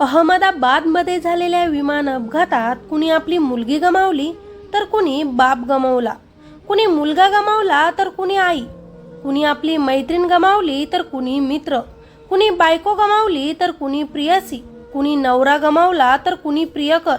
अहमदाबादमध्ये झालेल्या विमान अपघातात कुणी आपली मुलगी गमावली तर कुणी बाप गमावला. कुणी मुलगा गमावला तर कुणी आई. कुणी आपली मैत्रीण गमावली तर कुणी मित्र. कुणी बायको गमावली तर कुणी प्रियसी. कुणी नवरा गमावला तर कुणी प्रियकर.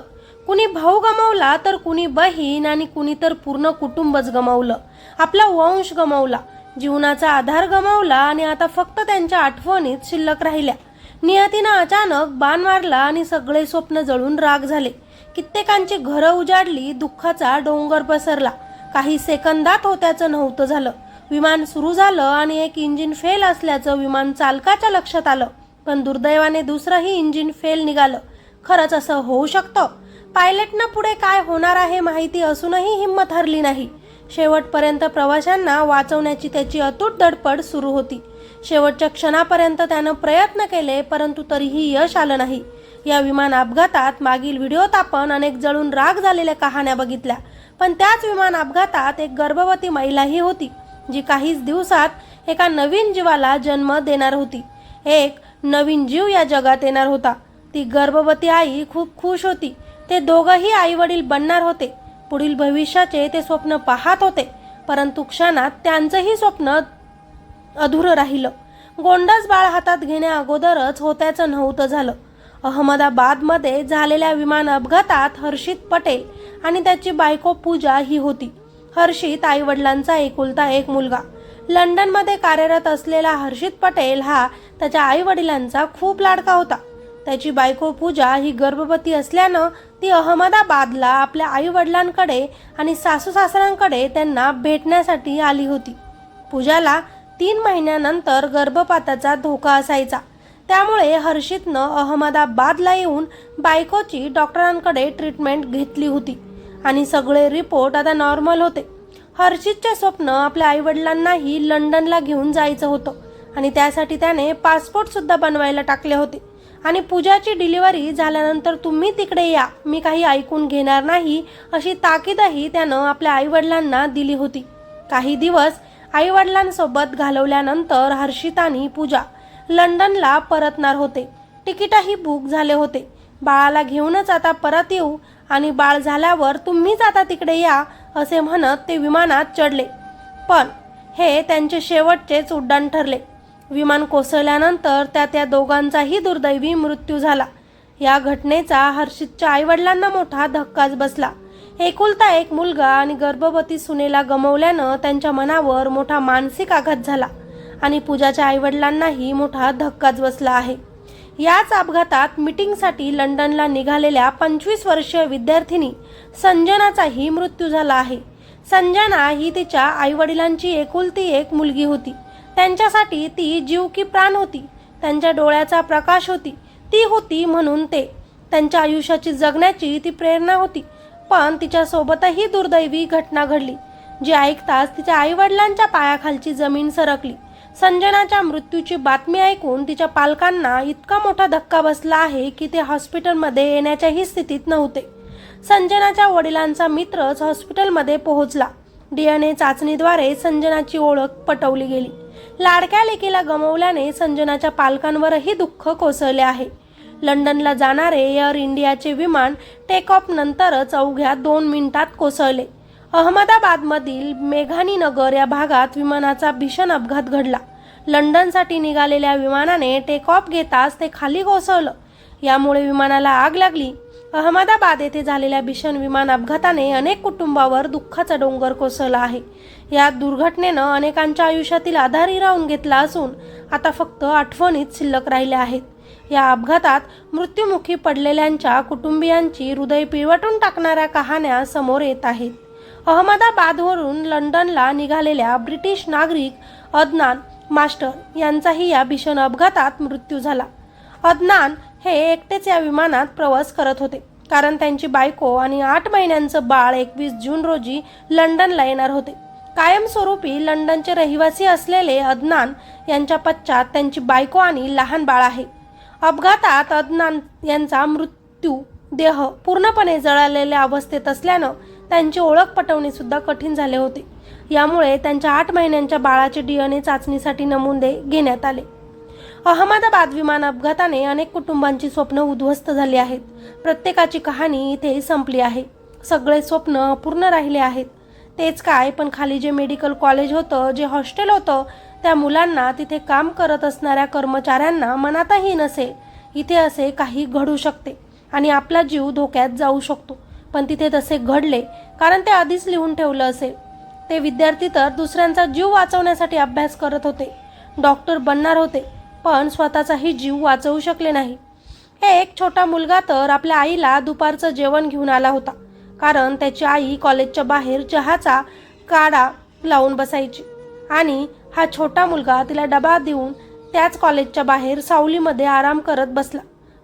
कुणी भाऊ गमावला तर कुणी बहीण आणि कुणी तर पूर्ण कुटुंबच गमावलं. आपला वंश गमावला. जीवनाचा आधार गमावला आणि आता फक्त त्यांच्या आठवणीत शिल्लक राहिल्या. नियतीनं अचानक बाण मारला आणि सगळे स्वप्न जळून राग झाले. कित्येकांची घरं उजाडली दुःखाचा डोंगर पसरला. काही सेकंदात होत्याचं नव्हतं झालं. विमान सुरू झालं आणि एक इंजिन फेल असल्याचं विमान चालकाच्या लक्षात आलं. पण दुर्दैवाने दुसरंही इंजिन फेल निघालं. खरंच असं होऊ शकतं? पायलटनं पुढे काय होणार आहे माहिती असूनही हिंमत हरली नाही. शेवटपर्यंत प्रवाशांना वाचवण्याची त्याची अतूट धडपड सुरू होती. शेवटच्या क्षणापर्यंत त्यानं प्रयत्न केले परंतु तरीही यश आलं नाही. या विमान अपघातात मागील व्हिडिओत आपण अनेक जळून राग झालेल्या कहाण्या बघितल्या. पण त्याच विमान अपघातात एक गर्भवती महिलाही होती जी काहीच दिवसात एका नवीन जीवाला जन्म देणार होती. एक नवीन जीव या जगात येणार होता. ती गर्भवती आई खूप खुश होती. ते दोघंही आई वडील बनणार होते. पुढील भविष्याचे ते स्वप्न पाहत होते. परंतु क्षणात त्यांचंही स्वप्न अधुरं राहिलं. गोंडस बाळ हातात घेण्या अगोदरच होत्याचं नव्हतं झालं. अहमदाबादमध्ये झालेल्या विमान अपघातात हर्षित पटेल आणि त्याची बायको पूजा ही होती. हर्षित आई वडिलांचा एकुलता एक मुलगा. लंडनमध्ये कार्यरत असलेला हर्षित पटेल हा त्याच्या आई वडिलांचा खूप लाडका होता. त्याची बायको पूजा ही गर्भवती असल्यानं ती अहमदाबादला आपल्या आई वडिलांकडे आणि सासू सासऱ्यांकडे त्यांना भेटण्यासाठी आली होती. पूजाला तीन महिन्यानंतर गर्भपाताचा धोका असायचा. त्यामुळे हर्षितनं अहमदाबादला येऊन बायकोची डॉक्टरांकडे ट्रीटमेंट घेतली होती आणि सगळे रिपोर्ट आता नॉर्मल होते. हर्षितचे स्वप्न आपल्या आईवडिलांनाही लंडनला घेऊन जायचं होतं आणि त्यासाठी त्याने पासपोर्टसुद्धा बनवायला टाकले होते. आणि पूजाची डिलिव्हरी झाल्यानंतर तुम्ही तिकडे या मी काही ऐकून घेणार नाही अशी ताकीदही त्यानं आपल्या आईवडिलांना दिली होती. काही दिवस आईवडिलांसोबत घालवल्यानंतर हर्षितानी पूजा लंडनला परतणार होते. तिकीटही बुक झाले होते. बाळाला घेऊनच आता परत येऊ आणि बाळ झाल्यावर तुम्हीच आता तिकडे या असे म्हणत ते विमानात चढले. पण हे त्यांचे शेवटचेच उड्डाण ठरले. विमान कोसळल्यानंतर त्या त्या दोघांचाही दुर्दैवी मृत्यू झाला. या घटनेचा हर्षितच्या आईवडिलांना मोठा धक्काच बसला. एकुलता एक मुलगा आणि गर्भवती सुनेला गमवल्यानं त्यांच्या मनावर मोठा मानसिक आघात झाला आणि पूजाच्या आईवडिलांनाही मोठा धक्काच बसला आहे. याच अपघातात मिटिंगसाठी लंडनला निघालेल्या पंचवीस वर्षीय विद्यार्थिनी संजनाचाही मृत्यू झाला आहे. संजना ही तिच्या आईवडिलांची एकुलती एक मुलगी होती. त्यांच्यासाठी ती जीव की प्राण होती. त्यांच्या डोळ्याचा प्रकाश होती. ती होती म्हणून ते. त्यांच्या आयुष्याची जगण्याची ती प्रेरणा होती. पण तिच्यासोबतही दुर्दैवी घटना घडली जी ऐकताच तिच्या आईवडिलांच्या पायाखालची जमीन सरकली. संजनाच्या मृत्यूची बातमी ऐकून तिच्या पालकांना इतका मोठा धक्का बसला आहे की ते हॉस्पिटलमध्ये येण्याच्याही स्थितीत नव्हते. संजनाच्या वडिलांचा मित्रच हॉस्पिटलमध्ये पोहोचला. डीएनए चाचणीद्वारे संजनाची ओळख पटवली गेली. लाडक्या लेकीला गमवल्याने संजनाच्या पालकांवरही दुःख कोसळले आहे. लंडनला जाणारे एअर इंडियाचे विमान टेक ऑफ नंतरच अवघ्या दोन मिनिटात कोसळले. अहमदाबादमधील मेघानी नगर या भागात विमानाचा भीषण अपघात घडला. लंडनसाठी निघालेल्या विमानाने टेक ऑफ घेताच ते खाली कोसळलं. यामुळे विमानाला आग लागली. अहमदाबाद येथे झालेल्या भीषण विमान अपघाताने अनेक कुटुंबावर दुःखाचा डोंगर कोसळला आहे. या दुर्घटनेनं अनेकांच्या आयुष्यातील आधारी राहून घेतला असून आता फक्त आठवणीत शिल्लक राहिल्या आहेत. या अपघातात मृत्युमुखी पडलेल्यांच्या कुटुंबियांची हृदय पिळवटून टाकणाऱ्या कहाण्या समोर येत आहेत. अहमदाबादवरून लंडनला निघालेल्या ब्रिटिश नागरिक अदनान मास्टर यांचाही या भीषण अपघातात मृत्यू झाला. अदनान हे एकटेच या विमानात प्रवास करत होते कारण त्यांची बायको आणि आठ महिन्यांचं बाळ एकवीस जून रोजी लंडनला येणार होते. कायमस्वरूपी लंडनचे रहिवासी असलेले अदनान यांच्या पश्चात त्यांची बायको आणि लहान बाळ आहे. अपघातात अदनान यांचा मृत्यू देह पूर्णपणे जळालेल्या अवस्थेत असल्यानं त्यांची ओळख पटवणे सुद्धा कठीण झाले होते. यामुळे त्यांच्या आठ महिन्यांच्या बाळाचे डीएनए चाचणीसाठी नमुने घेण्यात आले. अहमदाबाद विमान अपघाताने अनेक कुटुंबांची स्वप्न उद्ध्वस्त झाली आहेत. प्रत्येकाची कहाणी इथे संपली आहे. सगळे स्वप्न अपूर्ण राहिले आहेत. तेच काय पण खाली जे मेडिकल कॉलेज होतं जे हॉस्टेल होतं त्या मुलांना तिथे काम करत असणाऱ्या कर्मचाऱ्यांना मनातही नसेल इथे असे काही घडू शकते आणि आपला जीव धोक्यात जाऊ शकतो. पण तिथे तसे घडले कारण ते आधीच लिहून ठेवलं असेल ते विद्यार्थी तर दुसऱ्यांचा जीव वाचवण्यासाठी अभ्यास करत होते. डॉक्टर बनणार होते पण स्वतःचाही जीव वाचवू शकले नाही. हे एक छोटा मुलगा तर आपल्या आईला दुपारचं जेवण घेऊन आला होता कारण त्याची आई कॉलेजच्या बाहेर चहाचा काढा लावून बसायची. आणि हा छोटा मुलगा तिला डबा देऊन त्याच कॉलेजच्या बाहेर सावलीमध्ये आराम करत बसला.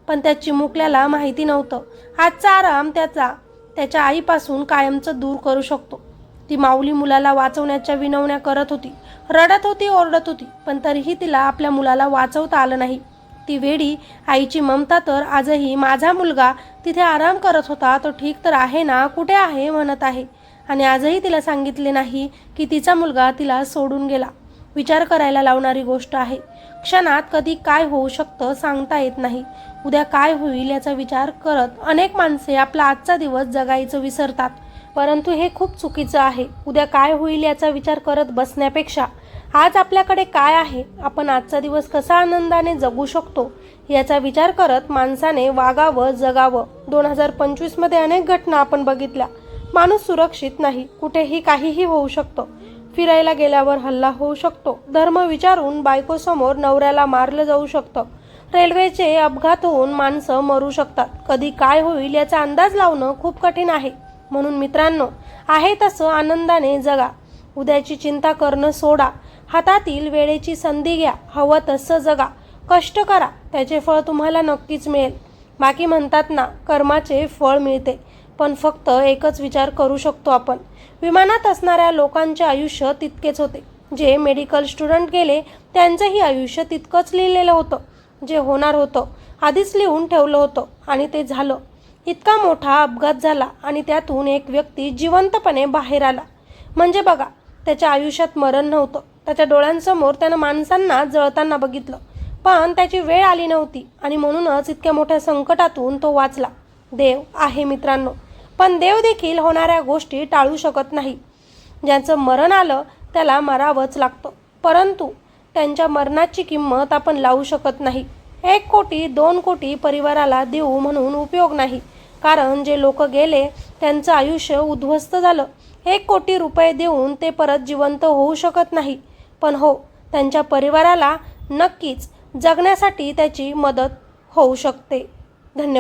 पण त्या चिमुकल्याला माहिती नव्हतं. आजचा आराम त्याचा त्याच्या आईपासून कायमचं दूर करू शकतो. ती माऊली मुलाला वाचवण्याच्या विनवण्या करत होती. रडत होती ओरडत होती पण तरीही तिला आपल्या मुलाला वाचवता आलं नाही. ती वेडी आईची ममता तर आजही माझा मुलगा तिथे आराम करत होता तो ठीक तर आहे ना कुठे आहे म्हणत आहे. आणि आजही तिला सांगितले नाही की तिचा मुलगा तिला सोडून गेला. विचार करायला लावणारी गोष्ट आहे. क्षणात कधी काय होऊ शकतं सांगता येत नाही. उद्या काय होईल याचा विचार करत अनेक माणसे आपला आजचा दिवस जगायचं विसरतात. परंतु हे खूप चुकीचं आहे. उद्या काय होईल याचा विचार करत बसण्यापेक्षा आज आपल्याकडे काय आहे? आपण आजचा दिवस कसा आनंदाने जगू शकतो? याचा विचार करत माणसाने वागावं जगावं. दोन हजार पंचवीसमध्ये अनेक घटना आपण बघितल्या. माणूस सुरक्षित नाही. कुठेही काहीही होऊ शकतं. फिरायला गेल्यावर हल्ला होऊ शकतो. धर्म विचारून बायकोसमोर नवऱ्याला मारलं जाऊ शकतं. रेल्वेचे अपघात होऊन माणसं मरू शकतात. कधी काय होईल याचा अंदाज लावणं खूप कठीण आहे. म्हणून मित्रांनो आहे तसं आनंदाने जगा. उद्याची चिंता करणं सोडा. हातातील वेळेची संधी घ्या. हवं तसं जगा. कष्ट करा. त्याचे फळ तुम्हाला नक्कीच मिळेल. बाकी म्हणतात ना कर्माचे फळ मिळते. पण फक्त एकच विचार करू शकतो आपण. विमानात असणाऱ्या लोकांचे आयुष्य तितकेच होते. जे मेडिकल स्टुडंट गेले त्यांचंही आयुष्य तितकंच लिहिलेलं होतं. जे होणार होतं आधीच लिहून ठेवलं होतं आणि ते झालं. इतका मोठा अपघात झाला आणि त्यातून एक व्यक्ती जिवंतपणे बाहेर आला. म्हणजे बघा त्याच्या आयुष्यात मरण नव्हतं. त्याच्या डोळ्यांसमोर त्यानं माणसांना जळताना बघितलं. पण त्याची वेळ आली नव्हती आणि म्हणूनच इतक्या मोठ्या संकटातून तो वाचला. देव आहे मित्रांनो. पण देव देखील होणाऱ्या गोष्टी टाळू शकत नाही. ज्यांचं मरण आलं त्याला मरावंच लागतं. परंतु त्यांच्या मरणाची किंमत आपण लावू शकत नाही. एक कोटी दोन कोटी परिवाराला देऊ म्हणून उपयोग नाही. कारण जे लोक गेले त्यांचं आयुष्य उद्ध्वस्त झालं. एक कोटी रुपये देऊन ते परत जिवंत होऊ शकत नाही. पण हो त्यांच्या परिवाराला नक्कीच जगण्यासाठी त्याची मदत होऊ शकते. धन्यवाद.